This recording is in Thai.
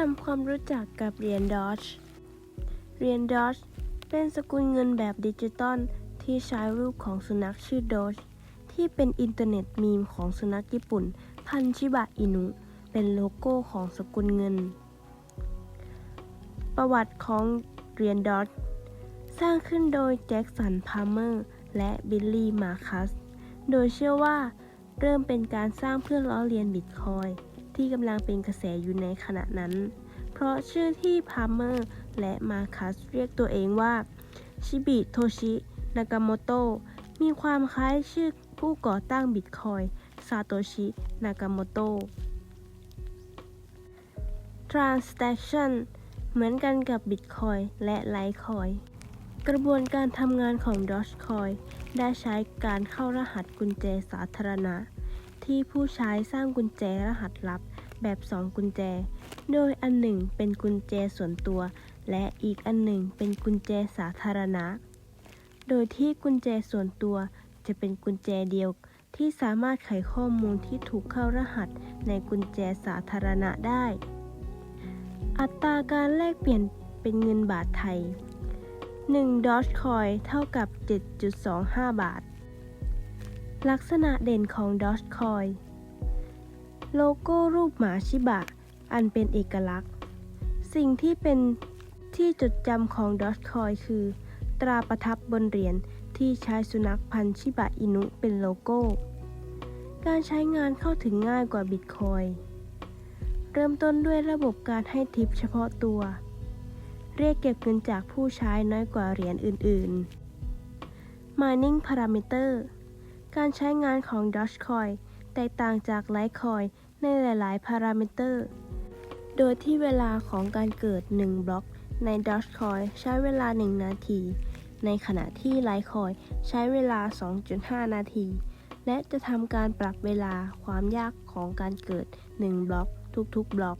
ทำความรู้จักกับเหรียญดอ g เหรียญดอ g เป็นสกุลเงินแบบดิจิตอลที่ใช้รูปของสุนัขชื่อดอ g ที่เป็นอินเทอร์เน็ตมีมของสุนัขญี่ปุ่น พันชิบะอินุ เป็นโลโก้ของสกุลเงิน ประวัติของเหรียญดอ g สร้างขึ้นโดยแจ็คสัน พาร์เมอร์ และบิลลี่ มาคัส โดยเชื่อว่าเริ่มเป็นการสร้างเพื่อล้อเลียนบิตคอยน์ ที่กำลังเป็นกระแสอยู่ในขณะนั้น เพราะชื่อที่พาร์เมอร์และมาคัสเรียกตัวเองว่าชิบิโทชินากาโมโตมีความคล้ายชื่อผู้ก่อตั้งบิตคอยน์ซาโตชินากาโมโต Transaction เหมือนกันกับ Bitcoin และ Litecoin กระบวนการทำงานของ Dogecoin ได้ใช้การเข้ารหัสกุญแจสาธารณะ ที่ผู้ใช้สร้างกุญแจรหัสลับแบบ 2 กุญแจ โดยอันหนึ่งเป็นกุญแจส่วนตัว และอีกอันหนึ่งเป็นกุญแจสาธารณะ โดยที่กุญแจส่วนตัวจะเป็นกุญแจเดียวที่สามารถไขข้อมูลที่ถูกเข้ารหัสในกุญแจสาธารณะได้ อัตราการแลกเปลี่ยนเป็นเงินบาทไทย1 Dogecoin เท่ากับ 7.25 บาท ลักษณะเด่นของ Dogecoin โลโก้รูปหมาชิบะ อันเป็นเอกลักษณ์ สิ่งที่เป็นที่จดจำของ Dogecoin คือ ตราประทับบนเหรียญที่ใช้สุนัขพันธุ์ชิบะอินุเป็นโลโก้ การใช้งานเข้าถึงง่ายกว่า Bitcoin เริ่มต้นด้วยระบบการให้ทิปเฉพาะตัว เรียกเก็บเงินจากผู้ใช้น้อยกว่าเหรียญอื่น ๆ Mining Parameter การใช้งานของ Dogecoin แตกต่างจาก Litecoin ในหลาย ๆ พารามิเตอร์ โดยที่เวลาของการเกิด 1 บล็อกใน Dogecoin ใช้เวลา 1 นาที ในขณะที่ Litecoin ใช้เวลา 2.5 นาที และจะทำการปรับเวลาความยากของการเกิด 1 บล็อกทุก ๆ บล็อก